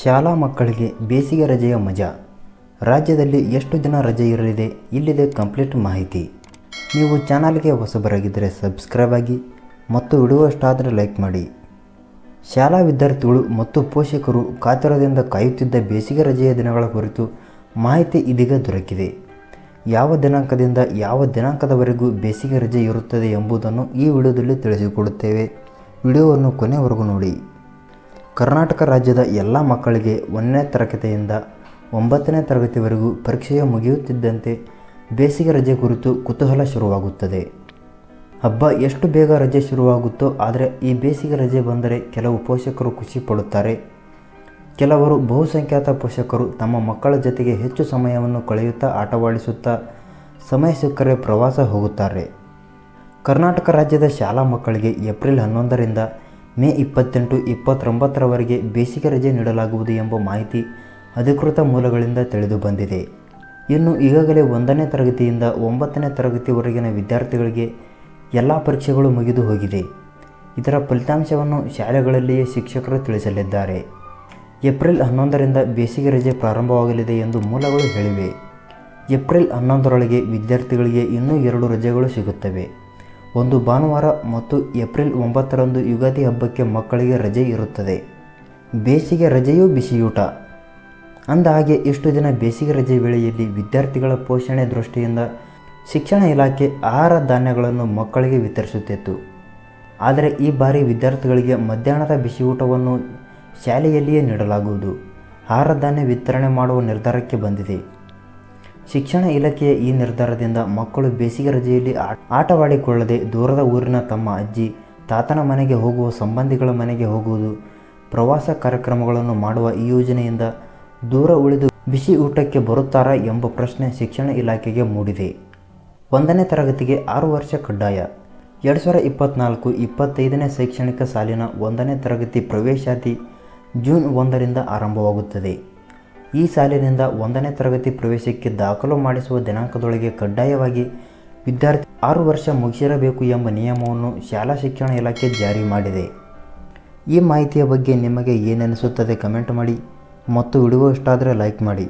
ಶಾಲಾ ಮಕ್ಕಳಿಗೆ ಬೇಸಿಗೆ ರಜೆಯ ಮಜಾ. ರಾಜ್ಯದಲ್ಲಿ ಎಷ್ಟು ದಿನ ರಜೆ ಇರಲಿದೆ, ಇಲ್ಲಿದೆ ಕಂಪ್ಲೀಟ್ ಮಾಹಿತಿ. ನೀವು ಚಾನಲ್ಗೆ ಹೊಸಬರಾಗಿದ್ದರೆ ಸಬ್ಸ್ಕ್ರೈಬ್ ಆಗಿ ಮತ್ತು ವಿಡಿಯೋ ಲೈಕ್ ಮಾಡಿ. ಶಾಲಾ ವಿದ್ಯಾರ್ಥಿಗಳು ಮತ್ತು ಪೋಷಕರು ಕಾತರದಿಂದ ಕಾಯುತ್ತಿದ್ದ ಬೇಸಿಗೆ ರಜೆಯ ದಿನಗಳ ಕುರಿತು ಮಾಹಿತಿ ಇದೀಗ ದೊರಕಿದೆ. ಯಾವ ದಿನಾಂಕದಿಂದ ಯಾವ ದಿನಾಂಕದವರೆಗೂ ಬೇಸಿಗೆ ರಜೆ ಇರುತ್ತದೆ ಎಂಬುದನ್ನು ಈ ವಿಡಿಯೋದಲ್ಲಿ ತಿಳಿಸಿಕೊಡುತ್ತೇವೆ. ವಿಡಿಯೋವನ್ನು ಕೊನೆವರೆಗೂ ನೋಡಿ. ಕರ್ನಾಟಕ ರಾಜ್ಯದ ಎಲ್ಲ ಮಕ್ಕಳಿಗೆ ಒಂದನೇ ತರಗತಿಯಿಂದ ಒಂಬತ್ತನೇ ತರಗತಿವರೆಗೂ ಪರೀಕ್ಷೆಯ ಮುಗಿಯುತ್ತಿದ್ದಂತೆ ಬೇಸಿಗೆ ರಜೆ ಕುರಿತು ಕುತೂಹಲ ಶುರುವಾಗುತ್ತದೆ. ಹಬ್ಬ ಎಷ್ಟು ಬೇಗ ರಜೆ ಶುರುವಾಗುತ್ತೋ ಆದರೆ ಈ ಬೇಸಿಗೆ ರಜೆ ಬಂದರೆ ಕೆಲವು ಪೋಷಕರು ಖುಷಿ ಪಡುತ್ತಾರೆ ಕೆಲವರು ಬಹುಸಂಖ್ಯಾತ ಪೋಷಕರು ತಮ್ಮ ಮಕ್ಕಳ ಜೊತೆಗೆ ಹೆಚ್ಚು ಸಮಯವನ್ನು ಕಳೆಯುತ್ತಾ ಆಟವಾಡಿಸುತ್ತಾ ಸಮಯ ಸಿಕ್ಕರೆ ಪ್ರವಾಸ ಹೋಗುತ್ತಾರೆ. ಕರ್ನಾಟಕ ರಾಜ್ಯದ ಶಾಲಾ ಮಕ್ಕಳಿಗೆ ಏಪ್ರಿಲ್ ಹನ್ನೊಂದರಿಂದ ಮೇ ಇಪ್ಪತ್ತೆಂಟು ಇಪ್ಪತ್ತೊಂಬತ್ತರವರೆಗೆ ಬೇಸಿಗೆ ರಜೆ ನೀಡಲಾಗುವುದು ಎಂಬ ಮಾಹಿತಿ ಅಧಿಕೃತ ಮೂಲಗಳಿಂದ ತಿಳಿದು ಬಂದಿದೆ. ಇನ್ನು ಈಗಾಗಲೇ ಒಂದನೇ ತರಗತಿಯಿಂದ ಒಂಬತ್ತನೇ ತರಗತಿವರೆಗಿನ ವಿದ್ಯಾರ್ಥಿಗಳಿಗೆ ಎಲ್ಲ ಪರೀಕ್ಷೆಗಳು ಮುಗಿದು ಹೋಗಿದೆ. ಇದರ ಫಲಿತಾಂಶವನ್ನು ಶಾಲೆಗಳಲ್ಲಿಯೇ ಶಿಕ್ಷಕರು ತಿಳಿಸಲಿದ್ದಾರೆ. ಏಪ್ರಿಲ್ ಹನ್ನೊಂದರಿಂದ ಬೇಸಿಗೆ ರಜೆ ಪ್ರಾರಂಭವಾಗಲಿದೆ ಎಂದು ಮೂಲಗಳು ಹೇಳಿವೆ. ಏಪ್ರಿಲ್ ಹನ್ನೊಂದರೊಳಗೆ ವಿದ್ಯಾರ್ಥಿಗಳಿಗೆ ಇನ್ನೂ ಎರಡು ರಜೆಗಳು ಸಿಗುತ್ತವೆ. ಒಂದು ಭಾನುವಾರ ಮತ್ತು ಏಪ್ರಿಲ್ ಒಂಬತ್ತರಂದು ಯುಗಾದಿ ಹಬ್ಬಕ್ಕೆ ಮಕ್ಕಳಿಗೆ ರಜೆ ಇರುತ್ತದೆ. ಬೇಸಿಗೆ ರಜೆಯೂ ಬಿಸಿಯೂಟ. ಅಂದ ಹಾಗೆ ಇಷ್ಟು ದಿನ ಬೇಸಿಗೆ ರಜೆ ವೇಳೆಯಲ್ಲಿ ವಿದ್ಯಾರ್ಥಿಗಳ ಪೋಷಣೆ ದೃಷ್ಟಿಯಿಂದ ಶಿಕ್ಷಣ ಇಲಾಖೆ ಆಹಾರ ಧಾನ್ಯಗಳನ್ನು ಮಕ್ಕಳಿಗೆ ವಿತರಿಸುತ್ತಿತ್ತು. ಆದರೆ ಈ ಬಾರಿ ವಿದ್ಯಾರ್ಥಿಗಳಿಗೆ ಮಧ್ಯಾಹ್ನದ ಬಿಸಿಯೂಟವನ್ನು ಶಾಲೆಯಲ್ಲಿಯೇ ನೀಡಲಾಗುವುದು. ಆಹಾರ ಧಾನ್ಯ ವಿತರಣೆ ಮಾಡುವ ನಿರ್ಧಾರಕ್ಕೆ ಬಂದಿದೆ. ಶಿಕ್ಷಣ ಇಲಾಖೆಯ ಈ ನಿರ್ಧಾರದಿಂದ ಮಕ್ಕಳು ಬೇಸಿಗೆ ರಜೆಯಲ್ಲಿ ಆಟವಾಡಿಕೊಳ್ಳದೆ ದೂರದ ಊರಿನ ತಮ್ಮ ಅಜ್ಜಿ, ತಾತನ ಮನೆಗೆ ಹೋಗುವ ಸಂಬಂಧಿಗಳ ಮನೆಗೆ ಹೋಗುವುದು, ಪ್ರವಾಸ ಕಾರ್ಯಕ್ರಮಗಳನ್ನು ಮಾಡುವ ಈ ಯೋಜನೆಯಿಂದ ದೂರ ಉಳಿದು ಬಿಸಿ ಊಟಕ್ಕೆ ಬರುತ್ತಾರಾ ಎಂಬ ಪ್ರಶ್ನೆ ಶಿಕ್ಷಣ ಇಲಾಖೆಗೆ ಮೂಡಿದೆ. ಒಂದನೇ ತರಗತಿಗೆ ಆರು ವರ್ಷ ಕಡ್ಡಾಯ. ಎರಡು ಸಾವಿರ ಇಪ್ಪತ್ತ್ನಾಲ್ಕು ಇಪ್ಪತ್ತೈದನೇ ಶೈಕ್ಷಣಿಕ ಸಾಲಿನ ಒಂದನೇ ತರಗತಿ ಪ್ರವೇಶಾತಿ ಜೂನ್ ಒಂದರಿಂದ ಆರಂಭವಾಗುತ್ತದೆ. ಈ ಸಾಲಿನಿಂದ ಒಂದನೇ ತರಗತಿ ಪ್ರವೇಶಕ್ಕೆ ದಾಖಲು ಮಾಡಿಸುವ ದಿನಾಂಕದೊಳಗೆ ಕಡ್ಡಾಯವಾಗಿ ವಿದ್ಯಾರ್ಥಿ ಆರು ವರ್ಷ ಮುಗಿಸಿರಬೇಕು ಎಂಬ ನಿಯಮವನ್ನು ಶಾಲಾ ಶಿಕ್ಷಣ ಇಲಾಖೆ ಜಾರಿ ಮಾಡಿದೆ. ಈ ಮಾಹಿತಿಯ ಬಗ್ಗೆ ನಿಮಗೆ ಏನನಿಸುತ್ತದೆ ಕಮೆಂಟ್ ಮಾಡಿ ಮತ್ತು ವಿಡಿಯೋ ಇಷ್ಟ ಆದರೆ ಲೈಕ್ ಮಾಡಿ.